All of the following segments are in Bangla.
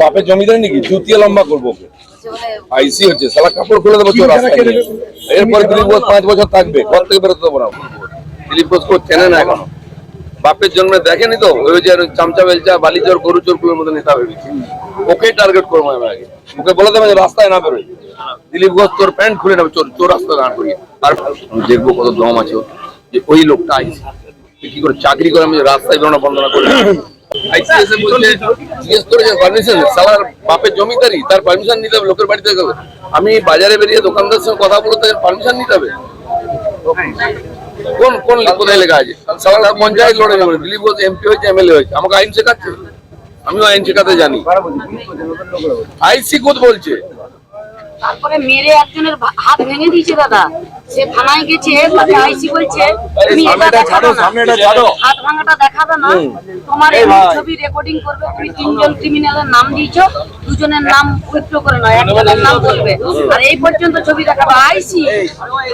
বাপের জমিদার নাকি? লম্বা করব ওকে। আইসি হচ্ছে সালা কাপড় খুলে দেবো চোর রাস্তায় এরপরে দিলীপ ঘোষ পাঁচ বছর থাকবে, ঘর থেকে বেরোতে দেবো না দিলীপ ঘোষ না বাপের জন্মে দেখেনি তো? ওই যে চামচা বেলচা, বালি চোর, গরু চোরগুলোর মতো নেতা ভেবেছি ওকেই টার্গেট করব আগে। ওকে বলে দেবে যে রাস্তায় না বেরোই দিলীপ ঘোষ তোর প্যান্ট খুলে নেবে, চোর চোর রাস্তায় দাঁড় করিয়ে। আর দেখব কত দম আছে যে ওই লোকটা আইসি। কি করে চাকরি করে আমি রাস্তায় বেরোনো বন্ধ না করি আইসিএসএ বলছে জিজ্ঞেস করেছেন পারমিশন সালার বাপের জমিদারি তার পারমিশন নিতে হবে লোকের বাড়িতে গেলে আমি বাজারে বেরিয়ে দোকানদারের সঙ্গে কথা বলতে পারমিশন নিতে হবে। কোন কোন কোথায় লেখা আছে? সালার পঞ্চায়েত লড়ে যাবে দিলীপ ঘোষ এমপি হয়েছে এমএলএ হয়েছে। আমাকে আইন শেখাচ্ছে। আমিও আইন শেখাতে জানি। আইসি কোথ বলছে। তারপরে মেরে একজনের হাত ভেঙে দিয়েছে দাদা। সে থানায় গেছে তাকে আইসি বলছে তুমি এটা দেখাবে না। হাত ভাঙাটা দেখাবে না। তোমার এই ছবি রেকর্ডিং করবে তুমি তিনজন ক্রিমিনালের নাম দিয়েছ দুজনের নাম উইথড্র করে নয় একজনের নাম বলবে। আর এই পর্যন্ত ছবি দেখাবে। আইসি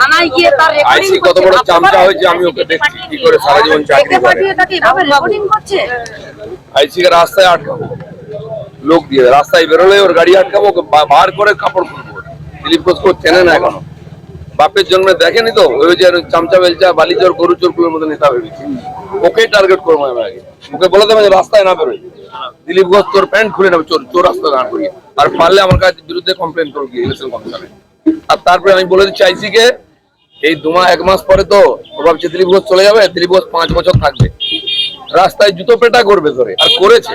থানায় গিয়ে তার রেকর্ডিং কত বড় চামচা হয়েছে আমি ওকে দেখছি কি করে সারা জীবন চাকরি করে। তাকে এভাবে রেকর্ডিং করছে। আইসি কে রাস্তায় আটকাবো। লোক দিয়ে রাস্তায় বেরোলে ওর গাড়ি আটকাবো ওকে বার করে কাপড় খুলবো। দিলীপ ঘোষ চেনে না এখনও। বাপের জন্মে দেখেনি তো ওই যে চামচা বেলচা, বালি চোর, গরু চোরগুলোর মতো নেতা ভেবেছি। ওকেই টার্গেট করব আমি আগে। ওকে বলে দেবে যে রাস্তায় না বেরোই দিলীপ ঘোষ তোর প্যান্ট খুলে নেবে, চোর চোর রাস্তায় দাঁড় করিয়ে। আর পারলে আমার কাছে বিরুদ্ধে কমপ্লেন করব গিয়ে ইলেকশন কমিশনে আর তারপরে আমি বলে দিচ্ছি আইসিকে এই দু মাস এক মাস পরে তো ভাবছে দিলীপ ঘোষ চলে যাবে দিলীপ ঘোষ পাঁচ বছর থাকবে। রাস্তায় জুতো পেটা করবে ধরে, আর করেছে।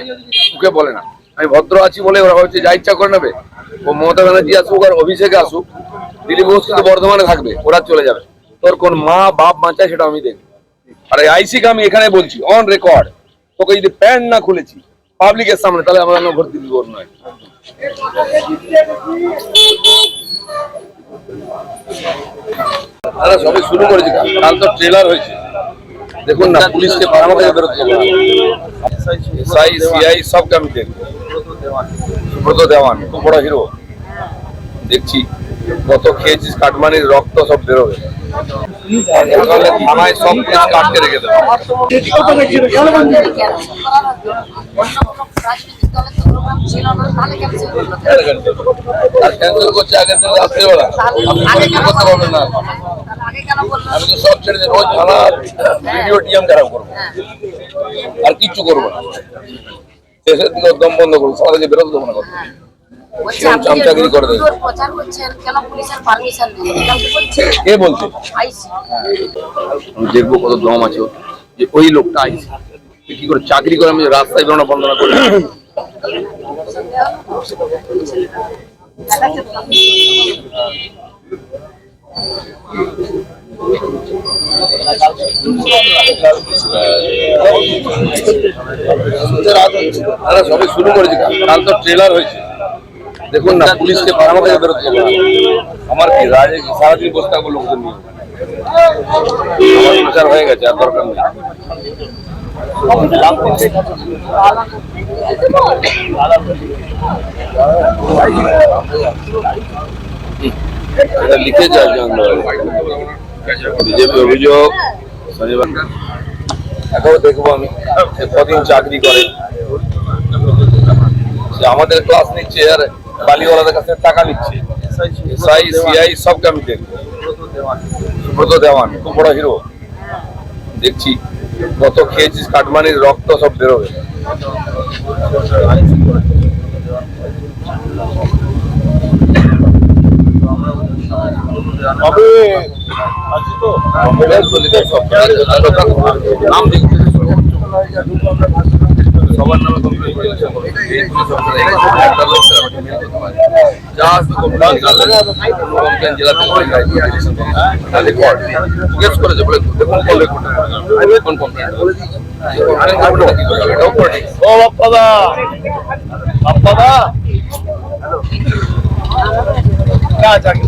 ওকে বলে না। আমি ভদ্র আছি বলে ওরা ভাবছে, যা ইচ্ছা করে নেবে। ও মমতা ব্যানার্জি আসুক আর অভিষেকে আসুক দিলীপ ঘোষ কিন্তু বর্ধমানে থাকবে, ওরা চলে যাবে। তোর কোন মা, বাপ বাঁচায় সেটা আমি দেখি আর আইসিকে আমি এখানে বলছি অন রেকর্ড তোকে যদি প্যান্ট না খুলেছি পাবলিকের সামনে, তাহলে নয়। সবে শুরু করেছি, কাল। তো ট্রেলার হয়েছে। দেখুন না, পুলিশকে বাড়ানো থেকে বেরোতে না। এসআই সিআই দেখব। সুব্রত দেওয়ান বড় হিরো দেখছি। কত খেয়েছিস কাটমানির রক্ত সব বেরোবে থানায় সব কাটকে রেখে দেবে। করছে আগের আপনি কিছু করতে পারবেন না? আমি তো সব ছেড়ে রোজ ভিডিও খারাপ করব। আর কিচ্ছু করব না। শেষের দিকে দম বন্ধ করব সবাইকে বেরোতে দেবো না চামচাগিরি করে দেবে। কি বলছে? দেখব কত দম আছে যে ওই লোকটা আইসি। কি করে চাকরি করে আমি রাস্তায় বেরোনো বন্ধ না করি। দাদা সবে শুরু করেছি। কাল তো ট্রেলার হয়েছে। দেখুন না, পুলিশকে বাড়ানো থেকে বেরোতে না। আমার কি সারাদিন বসে থাকব লোকজন নিয়ে? আমার হয়ে গেছে, আর দরকার নেই। একজন বিজেপি অভিযোগ শনিবার দেখব আমি। কদিন চাকরি করে। আমাদের ক্লাস নিচ্ছে, আর বালিওয়ালাদের কাছে টাকা নিচ্ছে। এসআই সিআই আমি সুব্রত দেওয়ান খুব বড় হিরো দেখছি কত খেয়েছিস কাটমানির রক্ত সব বেরোবে। নাম সবার নামে কমপ্লেন একটা লোক যা আসবে কমপ্লেন কমপ্লেন জেলা থেকে হয়ে যায় রেকর্ড জিজ্ঞেস করেছে বলে দেখুন কল রেকর্ড কোন কমপ্লেন কি করে এটাও করে ও বাপ্পাদা বাপ্পাদা না চাকরি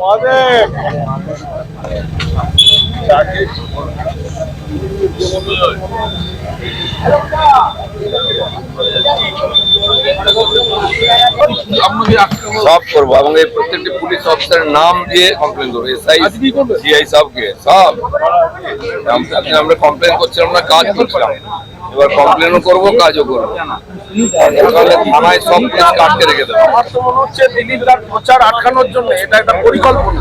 অনেক শোনো সব করব এবং এই প্রত্যেকটি পুলিশ অফিসারের নাম দিয়ে কমপ্লেন করব। এসআই সিআই সবকে সব। আমরা- আমরা কমপ্লেন করছিলাম না কাজ করছিলাম। এবার কমপ্লেনও করব কাজও করব। থানায় সব কেস কাটকে রেখে দেবো। আমার তো মনে হচ্ছে দিলীপ দার প্রচার আটকানোর জন্য এটা একটা পরিকল্পনা।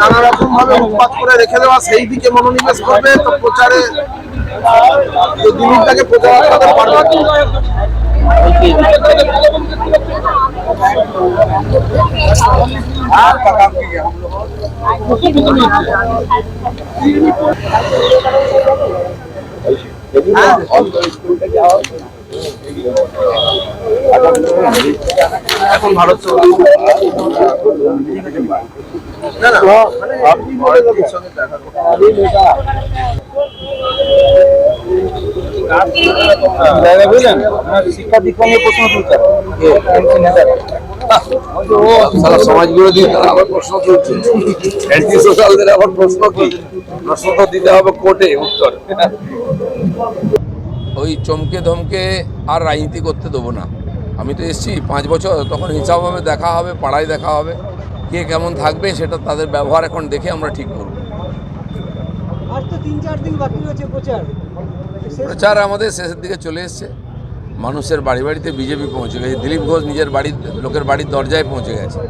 নানা রকম ভাবে উৎপাত করে রেখে দেওয়া, সেই দিকে মনোনিবেশ করবে, তো প্রচারে তো দিলীপটাকে প্রচার আটকাতে পারবে এখন ভারত না না মানে। সারা সমাজ বিরোধী তারা আবার প্রশ্ন তুলছে। অ্যান্টি সোশ্যালদের আবার প্রশ্ন কি? প্রশ্ন তো দিতে হবে কোর্টে উত্তর। ওই চমকে ধমকে আর রাজনীতি করতে দেবো না। আমি তো এসছি পাঁচ বছর তখন হিসাব হবে দেখা হবে পাড়ায় দেখা হবে কে কেমন থাকবে সেটা তাদের ব্যবহার এখন দেখে আমরা ঠিক করব। প্রচার। প্রচার আমাদের শেষের দিকে চলে এসছে। মানুষের বাড়ি বাড়িতে বিজেপি পৌঁছে গেছে। দিলীপ ঘোষ নিজের বাড়ির লোকের বাড়ির দরজায় পৌঁছে গেছে।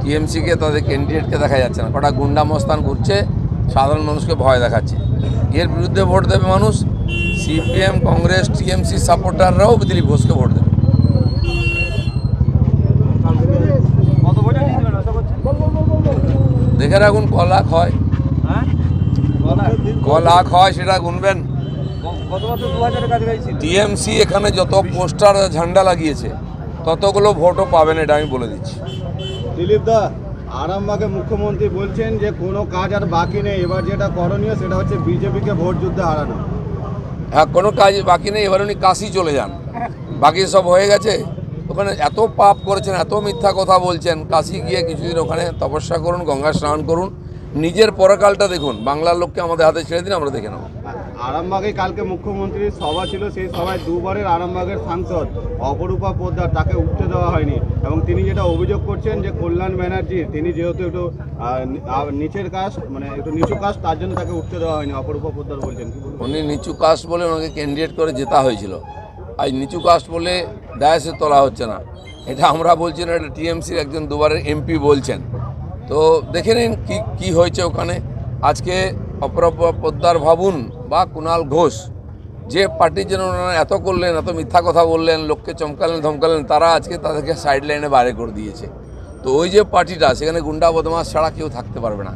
টিএমসিকে তাদের ক্যান্ডিডেটকে দেখা যাচ্ছে না। কটা গুন্ডা মস্তান ঘুরছে সাধারণ মানুষকে ভয় দেখাচ্ছে। এর বিরুদ্ধে ভোট দেবে মানুষ। সিপিএম কংগ্রেস টিএমসি সাপোর্টাররাও দিলীপ ঘোষকে ভোট দেবে কত বছর জিতবেন আশা করছেন দেখে রাখুন ক লাখ হয়। হ্যাঁ? ক লাখ হয় সেটা গুনবেন। টিএমসি এখানে যত পোস্টার ঝান্ডা লাগিয়েছে ততগুলো ভোটও পাবেন এটা আমি বলে দিচ্ছি। দিলীপ দা আরামবাগে মুখ্যমন্ত্রী বলছেন যে কোনো কাজ আর বাকি নেই। এবার যেটা করণীয় সেটা হচ্ছে বিজেপিকে ভোট যুদ্ধে হারানো। হ্যাঁ কোনো কাজ বাকি নেই এবার উনি কাশি চলে যান। বাকি সব হয়ে গেছে? ওখানে এত পাপ করেছেন এত মিথ্যা কথা বলছেন কাশি গিয়ে কিছুদিন ওখানে তপস্যা করুন গঙ্গা স্নান করুন নিজের পরকালটা দেখুন বাংলার লোককে আমাদের হাতে ছেড়ে দিন আমরা দেখে নেব। আরামবাগে কালকে মুখ্যমন্ত্রীর সভা ছিল সেই সভায় দুবারের আরামবাগের সাংসদ অপরূপা পোদ্দার তাকে উঠতে দেওয়া হয়নি এবং তিনি যেটা অভিযোগ করছেন যে কল্যাণ ব্যানার্জি তিনি যেহেতু একটু নিচের কাজ মানে একটু নিচু কাজ তার জন্য তাকে উঠতে দেওয়া হয়নি অপরূপা পোদ্দার বলছেন উনি নিচু কাস্ট বলে ওনাকে ক্যান্ডিডেট করে জেতা হয়েছিল। আজ নিচু কাস্ট বলে ডায়াসে তোলা হচ্ছে না। এটা আমরা বলছি না, এটা টিএমসির একজন দুবারের এমপি বলছেন। তো দেখে নিন কী কী হয়েছে ওখানে। আজকে অপরাপা পোদ্দার ভাবুন বা কুণাল ঘোষ, যে পার্টির জন্য ওনারা এত করলেন, এত মিথ্যা কথা বললেন, লোককে চমকালেন, ধমকালেন, তারা আজকে তাদেরকে সাইড লাইনে বাইরে করে দিয়েছে। তো ওই যে পার্টিটা, সেখানে গুন্ডা বদমাস ছাড়া কেউ থাকতে পারবে না।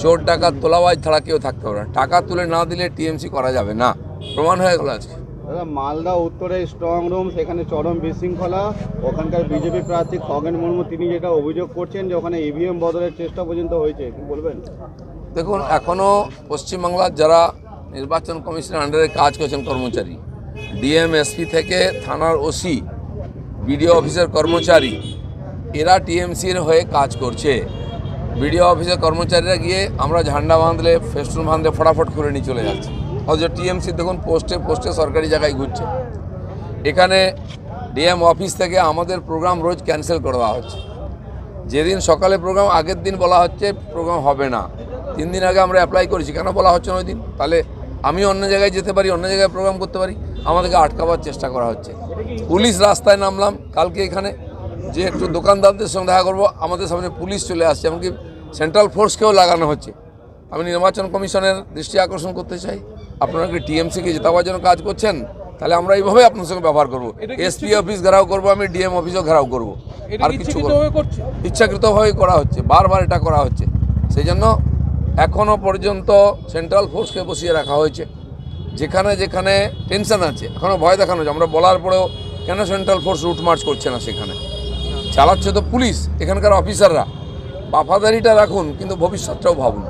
চোর টাকা তোলাবাজ ছাড়া কেউ থাকতে পারবে না। টাকা তুলে না দিলে টিএমসি করা যাবে না। প্রমাণ হয়ে গেল আজকে। দাদা, মালদা উত্তরে স্ট্রং রুম সেখানে চরম বিশৃঙ্খলা। ওখানকার বিজেপি প্রার্থী খগেন মুর্মু, তিনি যেটা অভিযোগ করছেন যে ওখানে ইভিএম বদলের চেষ্টা পর্যন্ত হয়েছে বলবেন? দেখুন এখনও পশ্চিমবাংলার যারা নির্বাচন কমিশনের আন্ডারে কাজ করছেন কর্মচারী ডিএম এসপি থেকে থানার ওসি বিডিও অফিসের কর্মচারী, এরা টিএমসির হয়ে কাজ করছে। বিডিও অফিসের কর্মচারীরা গিয়ে আমরা ঝান্ডা বাঁধলে ফেস্টুন বাঁধলে, ফটাফট করে নিয়ে চলে যাচ্ছে। অথচ টিএমসি দেখুন পোস্টে পোস্টে সরকারি জায়গায় ঘুরছে এখানে ডিএম অফিস থেকে আমাদের প্রোগ্রাম রোজ ক্যান্সেল করে দেওয়া হচ্ছে যেদিন সকালে প্রোগ্রাম আগের দিন বলা হচ্ছে প্রোগ্রাম হবে না তিন দিন আগে আমরা অ্যাপ্লাই করেছি কেন বলা হচ্ছে না ওই দিন তাহলে আমি অন্য জায়গায় যেতে পারি অন্য জায়গায় প্রোগ্রাম করতে পারি, আমাদেরকে আটকাবার চেষ্টা করা হচ্ছে। পুলিশ রাস্তায় নামলাম, কালকে এখানে যে একটু দোকানদারদের সঙ্গে দেখা করব, আমাদের সামনে পুলিশ চলে আসছে, এমনকি সেন্ট্রাল ফোর্সকেও লাগানো হচ্ছে। আমি নির্বাচন কমিশনের দৃষ্টি আকর্ষণ করতে চাই। আপনারা কি টিএমসিকে জেতাবার জন্য কাজ করছেন? তাহলে আমরা এইভাবে আপনার সঙ্গে ব্যবহার করব। এসপি অফিস ঘেরাও করব আমি ডিএম অফিসও ঘেরাও করব। আর কিছু ইচ্ছাকৃতভাবে করা হচ্ছে বারবার এটা করা হচ্ছে। সেই জন্য এখনও পর্যন্ত সেন্ট্রাল ফোর্সকে বসিয়ে রাখা হয়েছে। যেখানে যেখানে টেনশন আছে এখনও ভয় দেখানো হচ্ছে। আমরা বলার পরেও কেন সেন্ট্রাল ফোর্স রুট মার্চ করছে না সেখানে? চালাচ্ছে তো পুলিশ এখানকার অফিসাররা বাফাদারিটা রাখুন কিন্তু ভবিষ্যৎটাও ভাবুন।